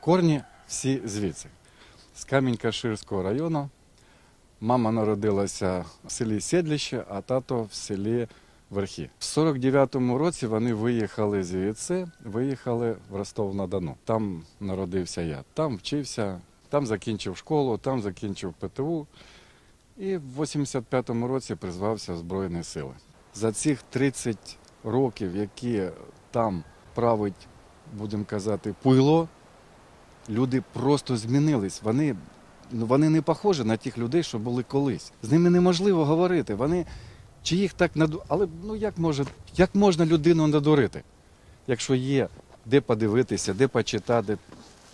Корні всі звідси. З Камінь-Каширського району. Мама народилася в селі Сєдліще, а тато в селі Верхі. В 49-му році вони виїхали звідси, виїхали в Ростов-на-Дону. Там народився я. Там вчився, там закінчив школу, там закінчив ПТУ. І в 85-му році призвався в Збройні Сили. За цих 30 років, які там править, будемо казати, пуйло, люди просто змінились. Вони, ну, вони не похожі на тих людей, що були колись. З ними неможливо говорити. Вони, чи їх так наду... Але ну як, може, як можна людину надурити, якщо є де подивитися, де почитати,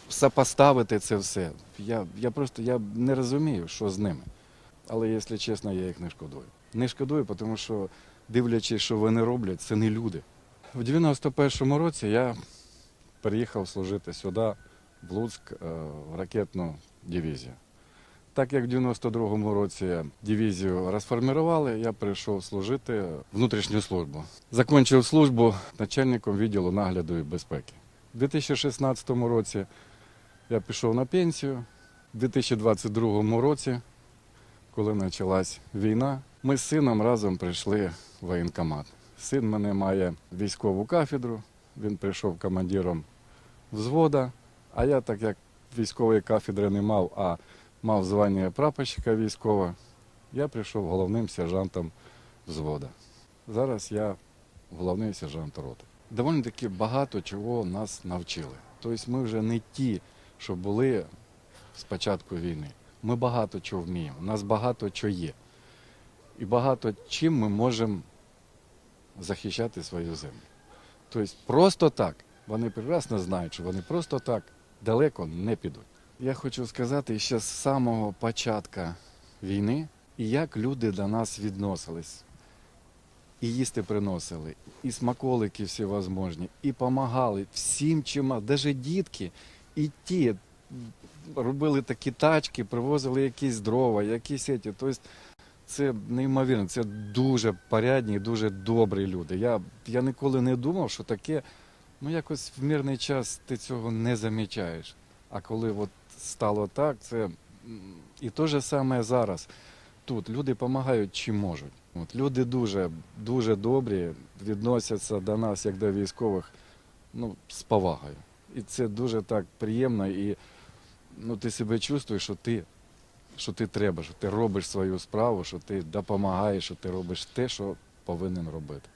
сопоставити це все. Я, я просто я не розумію, що з ними. Але, якщо чесно, я їх не шкодую. Не шкодую, тому що, дивлячись, що вони роблять, це не люди. В 91-му році я переїхав служити сюди, в Луцьк, е, в ракетну дивізію. Так як в 92-му році дивізію розформували, я прийшов служити внутрішню службу. Закінчив службу начальником відділу нагляду і безпеки. У 2016 році я пішов на пенсію. У 2022 році, коли почалась війна, ми з сином разом прийшли в воєнкомат. Син мене має військову кафедру, він прийшов командиром взвода, а я, так як військової кафедри не мав, а мав звання прапорщика військового, я прийшов головним сержантом взвода. Зараз я головний сержант роти. Доволі таки багато чого нас навчили. Тобто ми вже не ті, що були з початку війни. Ми багато чого вміємо, у нас багато чого є. І багато чим ми можемо захищати свою землю. Тобто просто так, вони прекрасно знають, що вони просто так далеко не підуть. Я хочу сказати ще з самого початку війни, і як люди до нас відносились. І їсти приносили, і смаколики всевозможні, і допомагали всім чим, навіть дітки, і ті робили такі тачки, привозили якісь дрова, якісь ці. Тобто це неймовірно, це дуже порядні, і дуже добрі люди. Я, я ніколи не думав, що таке, ну якось в мирний час ти цього не замічаєш. А коли от стало так, це і те же саме зараз. Тут люди допомагають чим можуть. От, люди дуже, дуже добрі, відносяться до нас, як до військових, ну, з повагою. І це дуже так приємно, і ну, ти себе чувствуєш, що ти, що ти треба, що ти робиш свою справу, що ти допомагаєш, що ти робиш те, що повинен робити.